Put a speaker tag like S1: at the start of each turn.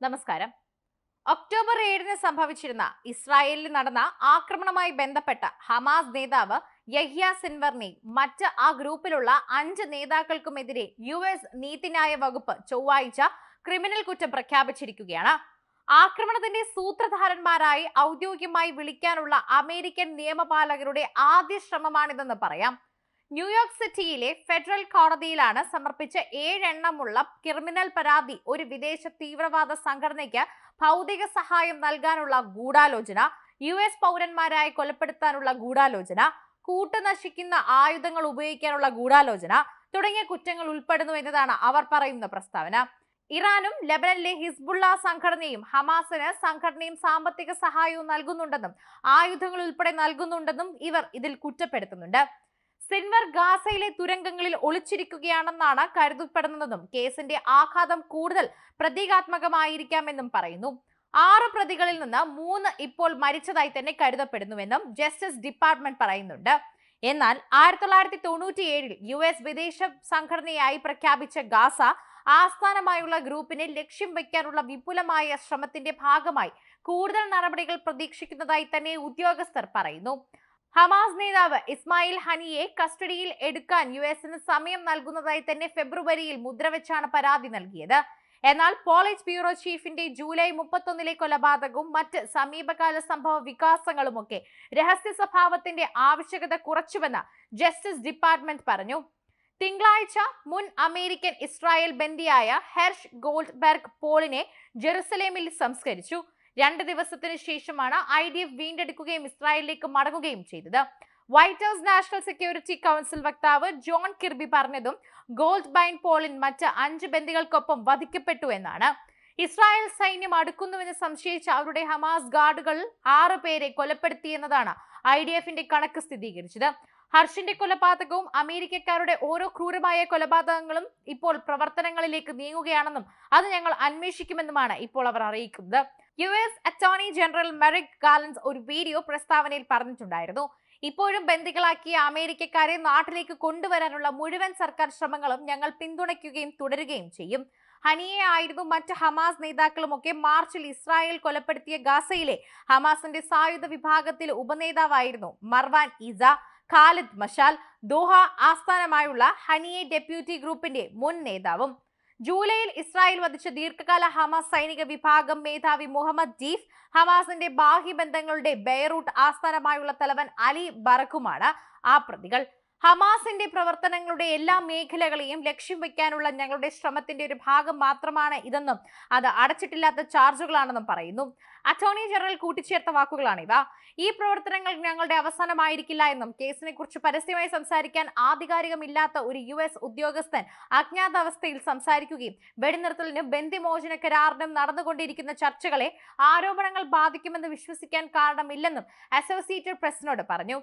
S1: നമസ്കാരം. ഒക്ടോബർ ഏഴിന് സംഭവിച്ചിരുന്ന ഇസ്രായേലിൽ നടന്ന ആക്രമണവുമായി ബന്ധപ്പെട്ട ഹമാസ് നേതാവ് യഹ്യ സിൻവറിനെ മറ്റ് ആ ഗ്രൂപ്പിലുള്ള അഞ്ച് നേതാക്കൾക്കുമെതിരെ യു എസ് നീതിന്യായ വകുപ്പ് ചൊവ്വാഴ്ച ക്രിമിനൽ കുറ്റം പ്രഖ്യാപിച്ചിരിക്കുകയാണ്. ആക്രമണത്തിന്റെ സൂത്രധാരന്മാരായി ഔദ്യോഗികമായി വിളിക്കാനുള്ള അമേരിക്കൻ നിയമപാലകരുടെ ആദ്യ ശ്രമമാണിതെന്ന് പറയാം. ന്യൂയോർക്ക് സിറ്റിയിലെ ഫെഡറൽ കോടതിയിലാണ് സമർപ്പിച്ച ഏഴെണ്ണമുള്ള ക്രിമിനൽ പരാതി ഒരു വിദേശ തീവ്രവാദ സംഘടനയ്ക്ക് ഭൗതിക സഹായം നൽകാനുള്ള ഗൂഢാലോചന യു എസ് പൗരന്മാരായി കൊലപ്പെടുത്താനുള്ള ഗൂഢാലോചന കൂട്ടുനശിക്കുന്ന ആയുധങ്ങൾ ഉപയോഗിക്കാനുള്ള ഗൂഢാലോചന തുടങ്ങിയ കുറ്റങ്ങൾ ഉൾപ്പെടുന്നു എന്നതാണ് അവർ പറയുന്ന പ്രസ്താവന. ഇറാനും ലബനനിലെ ഹിസ്ബുള്ള സംഘടനയും ഹമാസിന് സംഘടനയും സാമ്പത്തിക സഹായവും നൽകുന്നുണ്ടെന്നും ആയുധങ്ങൾ ഉൾപ്പെടെ നൽകുന്നുണ്ടെന്നും ഇവർ ഇതിൽ കുറ്റപ്പെടുത്തുന്നുണ്ട്. സിൻവർ ഗാസയിലെ തുരങ്കങ്ങളിൽ ഒളിച്ചിരിക്കുകയാണെന്നാണ് കരുതപ്പെടുന്നതെന്നും കേസിന്റെ ആഘാതം കൂടുതൽ പ്രതീകാത്മകമായിരിക്കാമെന്നും പറയുന്നു. ആറ് പ്രതികളിൽ നിന്ന് മൂന്ന് ഇപ്പോൾ മരിച്ചതായി തന്നെ കരുതപ്പെടുന്നുവെന്നും ജസ്റ്റിസ് ഡിപ്പാർട്ട്മെന്റ് പറയുന്നുണ്ട്. എന്നാൽ ആയിരത്തി തൊള്ളായിരത്തി തൊണ്ണൂറ്റി ഏഴിൽ യു എസ് വിദേശ സംഘടനയായി പ്രഖ്യാപിച്ച ഗാസ ആസ്ഥാനമായുള്ള ഗ്രൂപ്പിനെ ലക്ഷ്യം വയ്ക്കാനുള്ള വിപുലമായ ശ്രമത്തിന്റെ ഭാഗമായി കൂടുതൽ നടപടികൾ പ്രതീക്ഷിക്കുന്നതായി തന്നെ ഉദ്യോഗസ്ഥർ പറയുന്നു. ഹമാസ് നേതാവ് ഇസ്മായിൽ ഹനിയെ കസ്റ്റഡിയിൽ എടുക്കാൻ യു എസിന് സമയം നൽകുന്നതായി തന്നെ ഫെബ്രുവരിയിൽ മുദ്രവെച്ചാണ് പരാതി നൽകിയത്. എന്നാൽ പോളിറ്റ് ബ്യൂറോ ചീഫിന്റെ ജൂലൈ മുപ്പത്തൊന്നിലെ കൊലപാതകവും മറ്റ് സമീപകാല സംഭവ വികാസങ്ങളുമൊക്കെ രഹസ്യ സ്വഭാവത്തിന്റെ ആവശ്യകത കുറച്ചുവെന്ന് ജസ്റ്റിസ് ഡിപ്പാർട്ട്മെന്റ് പറഞ്ഞു. തിങ്കളാഴ്ച മുൻ അമേരിക്കൻ ഇസ്രായേൽ ബന്ദിയായ ഹെർഷ് ഗോൾഡ്ബെർഗ് പോളിനെ ജെറുസലേമിൽ സംസ്കരിച്ചു. രണ്ട് ദിവസത്തിന് ശേഷമാണ് ഐ ഡി എഫ് വീണ്ടെടുക്കുകയും ഇസ്രായേലിലേക്ക് മടങ്ങുകയും ചെയ്തത്. White House National Security Council വക്താവ് ജോൺ കിർബി പറഞ്ഞതും ഗോൾഡ് ബൈൻ പോളിൻ മറ്റ് അഞ്ച് ബന്ദികൾക്കൊപ്പം വധിക്കപ്പെട്ടു എന്നാണ്. ഇസ്രായേൽ സൈന്യം അടുക്കുന്നുവെന്ന് സംശയിച്ച അവരുടെ ഹമാസ് ഗാർഡുകൾ ആറ് പേരെ കൊലപ്പെടുത്തിയെന്നതാണ് ഐ ഡി എഫിന്റെ കണക്ക് സ്ഥിരീകരിച്ചത്. ഹർഷിന്റെ കൊലപാതകവും അമേരിക്കക്കാരുടെ ഓരോ ക്രൂരമായ കൊലപാതകങ്ങളും ഇപ്പോൾ പ്രവർത്തനങ്ങളിലേക്ക് നീങ്ങുകയാണെന്നും അത് ഞങ്ങൾ അന്വേഷിക്കുമെന്നുമാണ് ഇപ്പോൾ അവർ അറിയിക്കുന്നത്. U S attorney general Merrick Garland ഒരു വീഡിയോ പ്രസ്താവനയിൽ പറഞ്ഞിട്ടുണ്ടായിരുന്നു. ഇപ്പോഴും ബന്ദികളാക്കിയ അമേരിക്കക്കാരെ നാട്ടിലേക്ക് കൊണ്ടുവരാനുള്ള മുഴുവൻ സർക്കാർ ശ്രമങ്ങളും ഞങ്ങൾ പിന്തുണയ്ക്കുകയും തുടരുകയും ചെയ്യും. ഹനിയെ ആയിരുന്നു മറ്റ് ഹമാസ് നേതാക്കളുമൊക്കെ മാർച്ചിൽ ഇസ്രായേൽ കൊലപ്പെടുത്തിയ ഗാസയിലെ ഹമാസിന്റെ സായുധ വിഭാഗത്തിൽ ഉപനേതാവായിരുന്നു Marwan Issa Khalid Mashal Doha ആസ്ഥാനമായുള്ള ഹനിയെ ഡെപ്യൂട്ടി ഗ്രൂപ്പിന്റെ മുൻ നേതാവും ജൂലൈയിൽ ഇസ്രായേൽ വധിച്ച ദീർഘകാല ഹമാസ് സൈനിക വിഭാഗം മേധാവി മുഹമ്മദ് ജീഫ് ഹമാസിന്റെ ബാഹ്യബന്ധങ്ങളുടെ ബെയറൂട്ട് ആസ്ഥാനമായുള്ള തലവൻ അലി ബറക്കുമാണ്. ആ പ്രതികൾ ഹമാസിന്റെ പ്രവർത്തനങ്ങളുടെ എല്ലാ മേഖലകളെയും ലക്ഷ്യം വെക്കാനുള്ള ഞങ്ങളുടെ ശ്രമത്തിന്റെ ഒരു ഭാഗം മാത്രമാണ് ഇതെന്നും അത് അടച്ചിട്ടില്ലാത്ത ചാർജുകളാണെന്നും പറയുന്നു. അറ്റോർണി ജനറൽ കൂട്ടിച്ചേർത്ത വാക്കുകളാണിവ ഈ പ്രവർത്തനങ്ങൾ ഞങ്ങളുടെ അവസാനമായിരിക്കില്ല എന്നും കേസിനെ കുറിച്ച് പരസ്യമായി സംസാരിക്കാൻ ആധികാരികമില്ലാത്ത ഒരു യു എസ് ഉദ്യോഗസ്ഥൻ അജ്ഞാതാവസ്ഥയിൽ സംസാരിക്കുകയും വെടിനിർത്തലിനും ബന്ധിമോചന കരാറിനും നടന്നുകൊണ്ടിരിക്കുന്ന ചർച്ചകളെ ആരോപണങ്ങൾ ബാധിക്കുമെന്ന് വിശ്വസിക്കാൻ കാരണമില്ലെന്നും അസോസിയേറ്റഡ് പ്രസിനോട് പറഞ്ഞു.